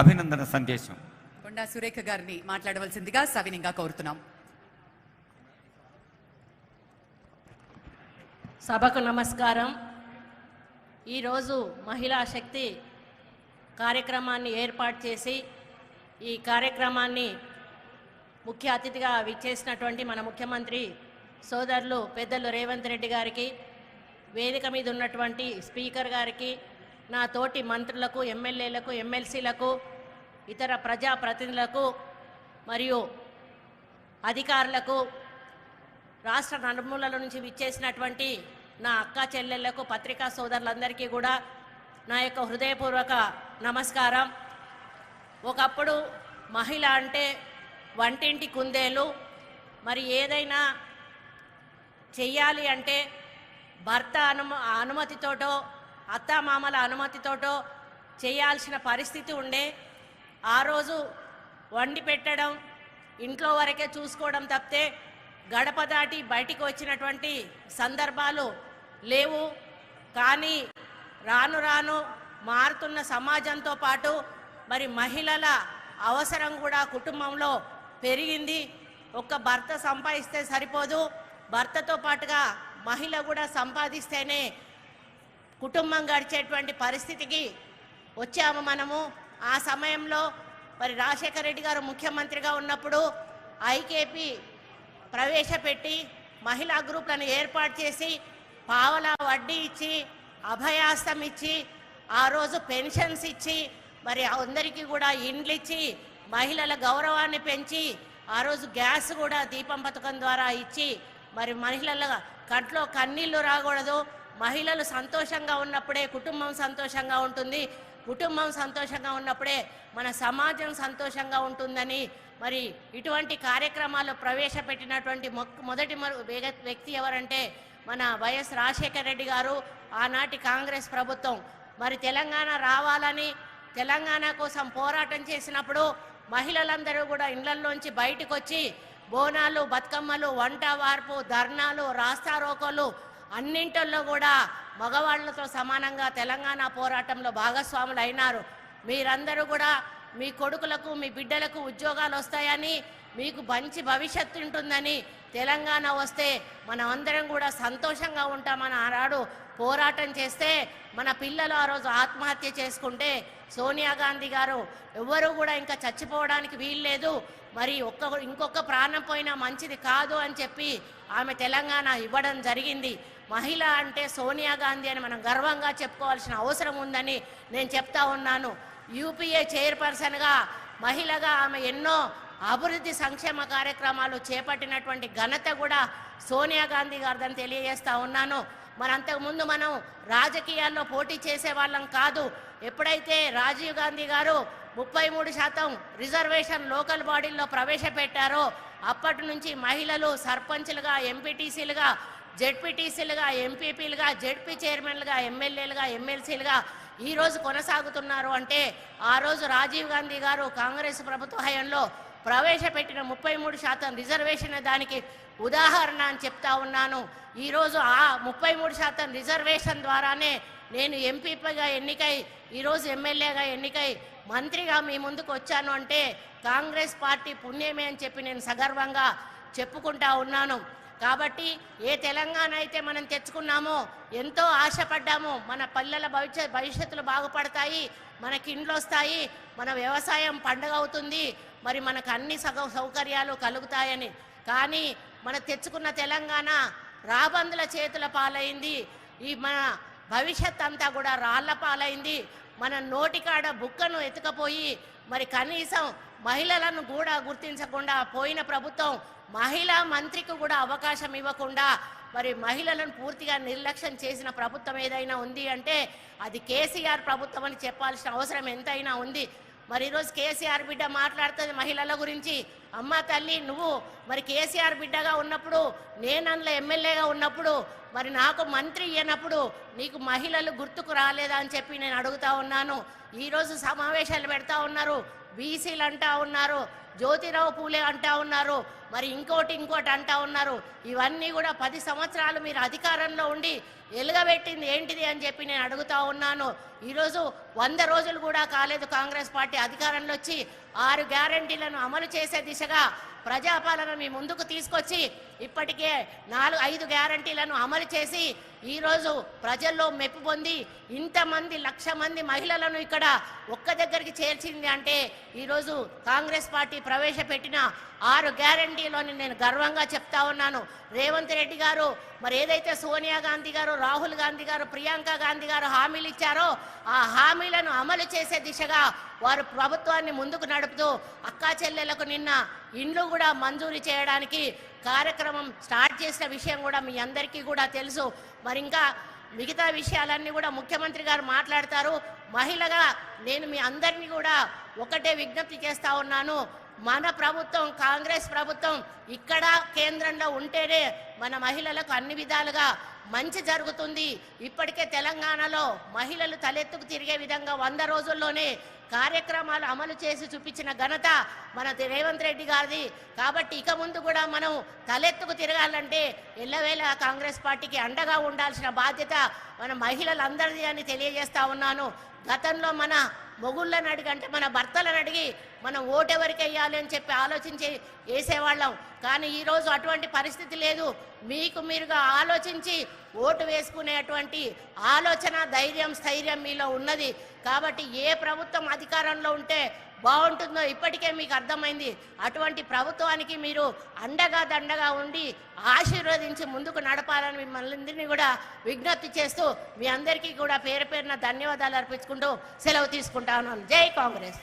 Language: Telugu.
అభినందన సందేశం. కొండా సురేఖ గారిని మాట్లాడవలసిందిగా సవినంగా కోరుతున్నాం. సభకు నమస్కారం. ఈరోజు మహిళా శక్తి కార్యక్రమాన్ని ఏర్పాటు చేసి ఈ కార్యక్రమాన్ని ముఖ్య అతిథిగా విచ్చేసినటువంటి మన ముఖ్యమంత్రి సోదరులు పెద్దలు రేవంత్ రెడ్డి గారికి వేదిక మీద ఉన్నటువంటి స్పీకర్ గారికి నా తోటి మంత్రులకు ఎమ్మెల్యేలకు ఎమ్మెల్సీలకు ఇతర ప్రజాప్రతినిధులకు మరియు అధికారులకు రాష్ట్ర నలుమూలల నుంచి విచ్చేసినటువంటి నా అక్క చెల్లెళ్ళకు పత్రికా సోదరులందరికీ కూడా నా యొక్క హృదయపూర్వక నమస్కారం. ఒకప్పుడు మహిళ అంటే వంటింటి కుందేలు. మరి ఏదైనా చెయ్యాలి అంటే భర్త అనుమ అనుమతితోటో అత్తామామల అనుమతితోటో చేయాల్సిన పరిస్థితి ఉండే ఆ రోజు వండి పెట్టడం ఇంట్లో వరకే చూసుకోవడం తప్పితే గడప దాటి బయటికి వచ్చినటువంటి సందర్భాలు లేవు. కానీ రాను రాను మారుతున్న సమాజంతో పాటు మరి మహిళల అవసరం కూడా కుటుంబంలో పెరిగింది. ఒక్క భర్త సంపాదిస్తే సరిపోదు. భర్తతో పాటుగా మహిళ కూడా సంపాదిస్తేనే కుటుంబం గడిచేటువంటి పరిస్థితికి వచ్చాము మనము. ఆ సమయంలో మరి రాజశేఖర రెడ్డి గారు ముఖ్యమంత్రిగా ఉన్నప్పుడు ఐకేపీ ప్రవేశపెట్టి మహిళా గ్రూపులను ఏర్పాటు చేసి పావలా వడ్డీ ఇచ్చి అభయాస్తం ఇచ్చి ఆ రోజు పెన్షన్స్ ఇచ్చి మరి అందరికీ కూడా ఇండ్లు ఇచ్చి మహిళల గౌరవాన్ని పెంచి ఆ రోజు గ్యాస్ కూడా దీపం పథకం ద్వారా ఇచ్చి మరి మహిళల కంట్లో కన్నీళ్ళు రాకూడదు. మహిళలు సంతోషంగా ఉన్నప్పుడే కుటుంబం సంతోషంగా ఉంటుంది. కుటుంబం సంతోషంగా ఉన్నప్పుడే మన సమాజం సంతోషంగా ఉంటుందని మరి ఇటువంటి కార్యక్రమాలు ప్రవేశపెట్టినటువంటి మొక్- మొదటి వ్యక్తి ఎవరంటే మన వైఎస్ రాజశేఖర రెడ్డి గారు ఆనాటి కాంగ్రెస్ ప్రభుత్వం. మరి తెలంగాణ రావాలని తెలంగాణ కోసం పోరాటం చేసినప్పుడు మహిళలందరూ కూడా ఇళ్ళలోంచి బయటకు వచ్చి బోనాలు బతుకమ్మలు వంట వార్పు ధర్నాలు రాస్తారోకోలు అన్నింటిల్లో కూడా మగవాళ్ళతో సమానంగా తెలంగాణ పోరాటంలో భాగస్వాములు అయినారు. మీరందరూ కూడా మీ కొడుకులకు మీ బిడ్డలకు ఉద్యోగాలు వస్తాయని మీకు మంచి భవిష్యత్తు ఉంటుందని తెలంగాణ వస్తే మనం అందరం కూడా సంతోషంగా ఉంటామని ఆనాడు పోరాటం చేస్తే మన పిల్లలు ఆ రోజు ఆత్మహత్య చేసుకుంటే సోనియా గాంధీ గారు ఎవ్వరూ కూడా ఇంకా చచ్చిపోవడానికి వీల్లేదు. మరి ఒక్క ఇంకొక ప్రాణం పోయినా మంచిది కాదు అని చెప్పి ఆమె తెలంగాణ ఇవ్వడం జరిగింది. మహిళ అంటే సోనియా గాంధీ అని మనం గర్వంగా చెప్పుకోవాల్సిన అవసరం ఉందని నేను చెప్తా ఉన్నాను. యూపీఏ చైర్పర్సన్గా మహిళగా ఆమె ఎన్నో అభివృద్ధి సంక్షేమ కార్యక్రమాలు చేపట్టినటువంటి ఘనత కూడా సోనియా గాంధీ గారిదని తెలియజేస్తా ఉన్నాను. మరి అంతకుముందు మనం రాజకీయాల్లో పోటీ చేసే వాళ్ళం కాదు. ఎప్పుడైతే రాజీవ్ గాంధీ గారు ముప్పై మూడు శాతం రిజర్వేషన్ లోకల్ బాడీల్లో ప్రవేశపెట్టారో అప్పటి నుంచి మహిళలు సర్పంచ్లుగా ఎంపీటీసీలుగా జెడ్పీటీసీలుగా ఎంపీపీలుగా జెడ్పీ చైర్మన్లుగా ఎమ్మెల్యేలుగా ఎమ్మెల్సీలుగా ఈరోజు కొనసాగుతున్నారు అంటే ఆ రోజు రాజీవ్ గాంధీ గారు కాంగ్రెస్ ప్రభుత్వ హయంలో ప్రవేశపెట్టిన ముప్పై మూడు శాతం రిజర్వేషన్ దానికి ఉదాహరణ అని చెప్తా ఉన్నాను. ఈరోజు ఆ ముప్పై మూడు శాతం రిజర్వేషన్ ద్వారానే నేను ఎంపీపీగా ఎన్నికై ఈరోజు ఎమ్మెల్యేగా ఎన్నికై మంత్రిగా మీ ముందుకు వచ్చాను అంటే కాంగ్రెస్ పార్టీ పుణ్యమే అని చెప్పి నేను సగర్వంగా చెప్పుకుంటా ఉన్నాను. కాబట్టి ఏ తెలంగాణ అయితే మనం తెచ్చుకున్నామో ఎంతో ఆశపడ్డాము మన పల్లెల భవిష్యత్ భవిష్యత్తులు బాగుపడతాయి మనకి ఇండ్లు వస్తాయి మన వ్యవసాయం పండుగ అవుతుంది మరి మనకు అన్ని సగ సౌకర్యాలు కలుగుతాయని. కానీ మన తెచ్చుకున్న తెలంగాణ రాబందుల చేతుల పాలైంది. ఈ మన భవిష్యత్ అంతా కూడా రాళ్ళ పాలైంది. మన నోటికాడ బుక్కను ఎత్తుకపోయి మరి కనీసం మహిళలను కూడా గుర్తించకుండా పోయిన ప్రభుత్వం మహిళా మంత్రికి కూడా అవకాశం ఇవ్వకుండా మరి మహిళలను పూర్తిగా నిర్లక్ష్యం చేసిన ప్రభుత్వం ఏదైనా ఉంది అంటే అది కేసీఆర్ ప్రభుత్వం అని చెప్పాల్సిన అవసరం ఎంతైనా ఉంది. మరి ఈరోజు కేసీఆర్ బిడ్డ మాట్లాడుతుంది మహిళల గురించి. అమ్మ తల్లి నువ్వు మరి కేసీఆర్ బిడ్డగా ఉన్నప్పుడు నేను అందులో ఎమ్మెల్యేగా ఉన్నప్పుడు మరి నాకు మంత్రి ఇయ్యనప్పుడు నీకు మహిళలు గుర్తుకు రాలేదా అని చెప్పి నేను అడుగుతా ఉన్నాను. ఈరోజు సమావేశాలు పెడతా ఉన్నారు. బీసీలు అంటా ఉన్నారు. జ్యోతిరావు పూలే అంటా ఉన్నారు. మరి ఇంకోటి ఇంకోటి అంటా ఉన్నారు. ఇవన్నీ కూడా పది సంవత్సరాలు మీరు అధికారంలో ఉండి ఎలుగబెట్టింది ఏంటిది అని చెప్పి నేను అడుగుతా ఉన్నాను. ఈరోజు వంద రోజులు కూడా కాలేదు కాంగ్రెస్ పార్టీ అధికారంలో వచ్చి ఆరు గ్యారంటీలను అమలు చేసే దిశగా ప్రజాపాలన మీ ముందుకు తీసుకొచ్చి ఇప్పటికే నాలుగు ఐదు గ్యారంటీలను అమలు చేసి ఈరోజు ప్రజల్లో మెప్పు పొంది ఇంతమంది లక్ష మంది మహిళలను ఇక్కడ ఒక్క దగ్గరికి చేర్చింది అంటే ఈరోజు కాంగ్రెస్ పార్టీ ప్రవేశపెట్టిన ఆరు గ్యారంటీలోని నేను గర్వంగా చెప్తా ఉన్నాను. రేవంత్ రెడ్డి గారు మరి ఏదైతే సోనియా గాంధీ గారు రాహుల్ గాంధీ గారు ప్రియాంక గాంధీ గారు హామీలు ఇచ్చారో ఆ హామీలను అమలు చేసే దిశగా వారు ప్రభుత్వాన్ని ముందుకు నడుపుతూ అక్కా చెల్లెలకు నిన్న ఇండ్లు కూడా మంజూరు చేయడానికి కార్యక్రమం స్టార్ట్ చేసిన విషయం కూడా మీ అందరికీ కూడా తెలుసు. మరి ఇంకా మిగతా విషయాలన్నీ కూడా ముఖ్యమంత్రి గారు మాట్లాడతారు. మహిళగా నేను మీ అందరినీ కూడా ఒకటే విజ్ఞప్తి చేస్తా ఉన్నాను. మన ప్రభుత్వం కాంగ్రెస్ ప్రభుత్వం ఇక్కడ కేంద్రంలో ఉంటేనే మన మహిళలకు అన్ని విధాలుగా మంచి జరుగుతుంది. ఇప్పటికే తెలంగాణలో మహిళలు తలెత్తుకు తిరిగే విధంగా వంద రోజుల్లోనే కార్యక్రమాలు అమలు చేసి చూపించిన ఘనత మన రేవంత్ రెడ్డి గారిది. కాబట్టి ఇక ముందు కూడా మనం తలెత్తుకు తిరగాలంటే ఎల్లవేళ కాంగ్రెస్ పార్టీకి అండగా ఉండాల్సిన బాధ్యత మన మహిళలందరిది అని తెలియజేస్తా ఉన్నాను. గతంలో మన మొగుళ్ళని అడిగి అంటే మన భర్తలను అడిగి మనం ఓటెవరికి వేయాలి అని చెప్పి ఆలోచించి వేసేవాళ్ళం. కానీ ఈరోజు అటువంటి పరిస్థితి లేదు. మీకు మీరుగా ఆలోచించి ఓటు వేసుకునేటువంటి ఆలోచన ధైర్యం స్థైర్యం మీలో ఉన్నది. కాబట్టి ఏ ప్రభుత్వం అధికారంలో ఉంటే బాగుంటుందో ఇప్పటికే మీకు అర్థమైంది. అటువంటి ప్రభుత్వానికి మీరు అండగా దండగా ఉండి ఆశీర్వదించి ముందుకు నడపాలని మిమ్మల్ని కూడా విజ్ఞప్తి చేస్తూ మీ అందరికీ కూడా పేరు పేరున ధన్యవాదాలు అర్పించుకుంటూ సెలవు తీసుకుంటా ఉన్నాను జై కాంగ్రెస్.